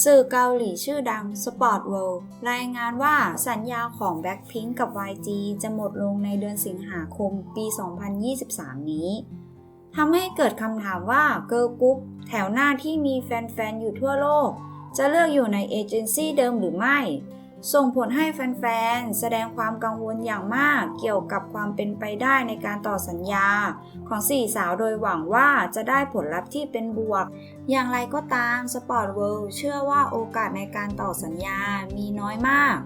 สื่อเกาหลีชื่อดัง Sport World รายงานว่าสัญญาของ Blackpink กับ YG จะหมดลงในเดือนสิงหาคมปี 2023 นี้ทำให้เกิดคำถามว่าเกิร์ลกรุ๊ปแถวหน้าที่มีแฟน ๆ อยู่ทั่วโลก จะเลือกอยู่ในเอเจนซี่เดิมหรือไม่ ส่งผลให้แฟนๆ แสดงความกังวลอย่างมากเกี่ยวกับความเป็นไปได้ในการต่อสัญญา ของสี่สาวโดยหวังว่าจะได้ผลลัพธ์ที่เป็นบวก อย่างไรก็ตาม Sport World เชื่อว่าโอกาสในการต่อสัญญามีน้อยมาก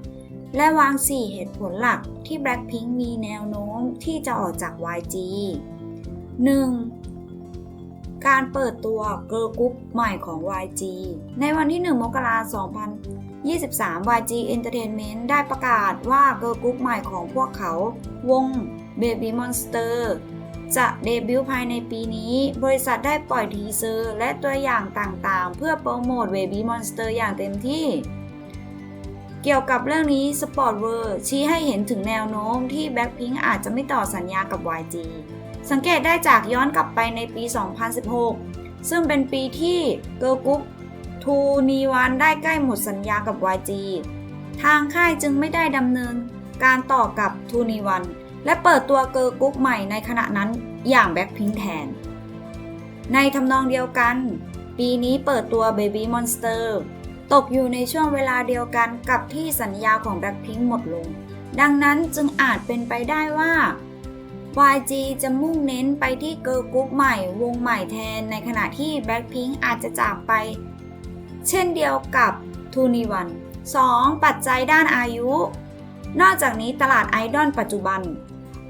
และวาง 4 เหตุผลหลักที่ Blackpink มีแนวโน้มที่จะออกจาก YG 1. การเปิดตัวเกิร์ลกรุ๊ปใหม่ของ YG ในวันที่ 1 มกราคม 23. YG Entertainment ได้ประกาศว่าเกิร์ลกรุ๊ปใหม่ของพวกเขาวง Baby Monster จะเดบิวต์ภายในปีนี้ บริษัทได้ปล่อยทีเซอร์และตัวอย่างต่างๆ เพื่อโปรโมท Baby Monster อย่างเต็มที่ เกี่ยวกับเรื่องนี้ Sport World ชี้ให้เห็นถึงแนวโน้มที่ Blackpink อาจจะไม่ต่อสัญญากับ YG สังเกตได้จากย้อนกลับไปในปี 2016 ซึ่งเป็นปีที่ Girl Group ทูนีวันได้ใกล้หมดสัญญากับ YG ทางค่ายจึงไม่ได้ดำเนินการต่อกับทูนีวัน และเปิดตัวเกิร์ลกรุ๊ปใหม่ในขณะนั้นอย่างแบ็คพิงแทน ในทำนองเดียวกัน ปีนี้เปิดตัว Baby Monster ตกอยู่ในช่วงเวลาเดียวกันกับที่สัญญาของ Blackpink หมดลง ดังนั้นจึงอาจเป็นไปได้ว่า YG จะมุ่งเน้นไปที่เกิร์ลกรุ๊ปใหม่วงใหม่แทนในขณะที่ Blackpink อาจจะจากไป เช่นเดียวกับทูนีวัน 2. ปัจจัยด้านอายุ นอกจากนี้ตลาดไอดอลปัจจุบัน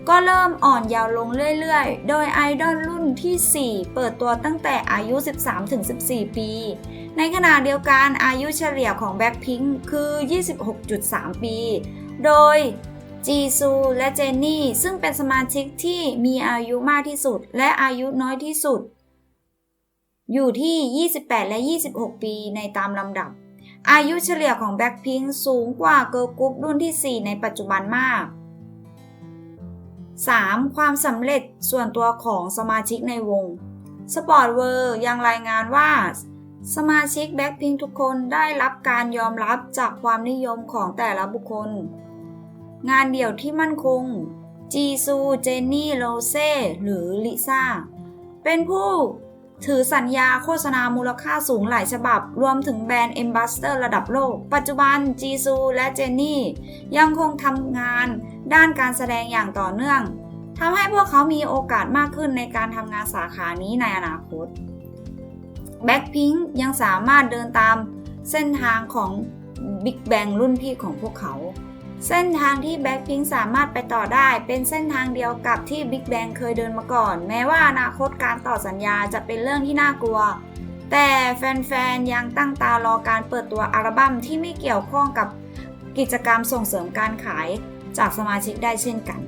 ก็เริ่มอ่อนยาวลงเรื่อยๆ โดยไอดอลรุ่นที่ 4 เปิดตัวตั้งแต่อายุ 13-14 ปี ในขณะเดียวกันอายุเฉลี่ยของ Blackpink คือ 26.3 ปี โดยจีซูและเจนนี่ซึ่งเป็นสมาชิกที่มีอายุมากที่สุด และอายุน้อยที่สุด อยู่ที่ 28 และ 26 ปีในตามลำดับ อายุเฉลี่ยของ Blackpink สูงกว่าเกิร์ลกรุ๊ปรุ่นที่ 4 ในปัจจุบันมาก 3. ความสำเร็จส่วนตัวของสมาชิกในวง Sport World ยังรายงานว่า สมาชิก Blackpink ทุกคนได้รับการยอมรับจากความนิยมของแต่ละบุคคล งานเดี่ยวที่มั่นคง จีซู เจนนี่ โรเซ่ หรือลิซ่า เป็นผู้ ถือสัญญาโฆษณามูลค่าสูงหลายฉบับ รวมถึงแบรนด์ a m b a s s a d o r ระดับโลก ปัจจุบันจีซูและเจนนี่ยังคงทำงานด้านการแสดงอย่างต่อเนื่องทำให้พวกเขามีโอกาสมากขึ้นในการทำงานสาขานี้ในอนาคต Blackpink ยังสามารถเดินตามเส้นทางของ Big Bang รุ่นพี่ของพวกเขา เส้นทางที่แบ็คพิงสามารถไปต่อได้เป็นเส้นทางเดียวกับที่บิ๊กแบงเคยเดินมาก่อน แม้ว่าอนาคตการต่อสัญญาจะเป็นเรื่องที่น่ากลัว แต่แฟนๆ ยังตั้งตารอการเปิดตัวอัลบั้มที่ไม่เกี่ยวข้องกับกิจกรรมส่งเสริมการขายจากสมาชิกได้เช่นกัน